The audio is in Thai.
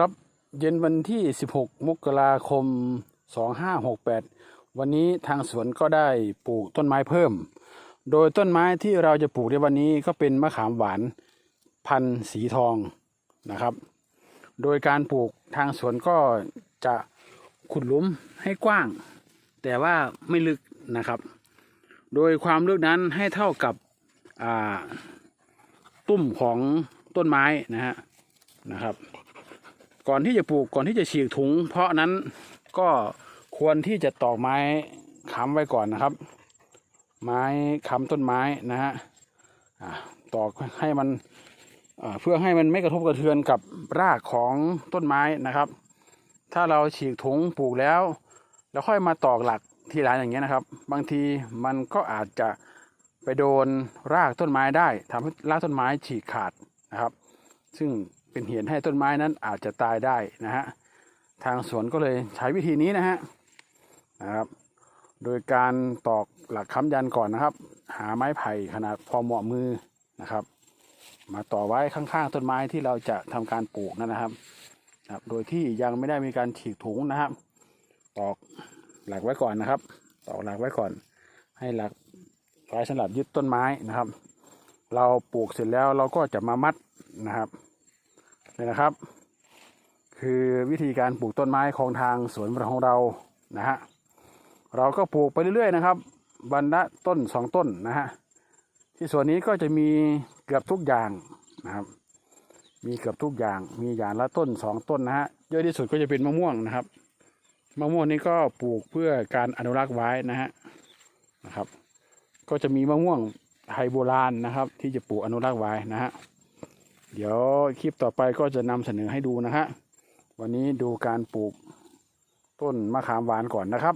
ครับ เย็นวันที่ 16 มกราคม 2568 วันนี้ทางสวนก็ได้ปลูกต้นไม้เพิ่ม โดยต้นไม้ที่เราจะปลูกในวันนี้ก็เป็นมะขามหวานพันธุ์สีทองนะครับ โดยการปลูกทางสวนก็จะขุดหลุมให้กว้าง แต่ว่าไม่ลึกนะครับ โดยความลึกนั้นให้เท่ากับตุ้มของต้นไม้นะฮะนะครับ ก่อนที่จะปลูกก่อนที่จะฉีกถุง เพราะนั้นก็ควรที่จะตอกไม้ค้ำไว้ก่อนนะครับ ไม้ค้ำต้นไม้นะฮะตอกให้มันเพื่อให้มันไม่กระทบกระเทือนกับรากของต้นไม้นะครับ ถ้าเราฉีกถุงปลูกแล้ว แล้วค่อยมาตอกหลักทีหลังอย่างเงี้ยนะครับ บางทีมันก็อาจจะไปโดนรากต้นไม้ได้ทำให้รากต้นไม้ฉีกขาดนะครับ ซึ่ง เป็นเหตุให้ต้นไม้นั้นอาจจะตายได้นะฮะทางสวนก็เลยใช้วิธีนี้นะฮะนะครับ โดยการตอกหลักค้ำยันก่อนนะครับ หาไม้ไผ่ขนาดพอเหมาะมือนะครับ มาต่อไว้ข้างๆต้นไม้ที่เราจะทำการปลูกนั่นนะครับครับ โดยที่ยังไม่ได้มีการฉีกถุงนะครับ ตอกหลักไว้ก่อนนะครับ ตอกหลักไว้ก่อน ให้หลักไว้สำหรับยึดต้นไม้นะครับ เราปลูกเสร็จแล้วเราก็จะมามัดนะครับ นี่นะครับ คือวิธีการปลูกต้นไม้ของทางสวนของเรานะฮะเราก็ปลูกไปเรื่อยๆนะครับวันละต้นสองต้นนะฮะที่สวนนี้ก็จะมีเกือบทุกอย่างนะครับ มีเกือบทุกอย่างมีอย่างละต้นสองต้นนะฮะเยอะที่สุดก็จะเป็นมะม่วงนะครับมะม่วงนี้ก็ปลูกเพื่อการอนุรักษ์ไว้นะฮะนะครับ ก็จะมีมะม่วงไทยโบราณนะครับ ที่จะปลูกอนุรักษ์ไว้นะฮะ เดี๋ยวคลิปต่อไปก็จะนำเสนอให้ดูนะฮะวันนี้ดูการปลูกต้นมะขามหวานก่อนนะครับ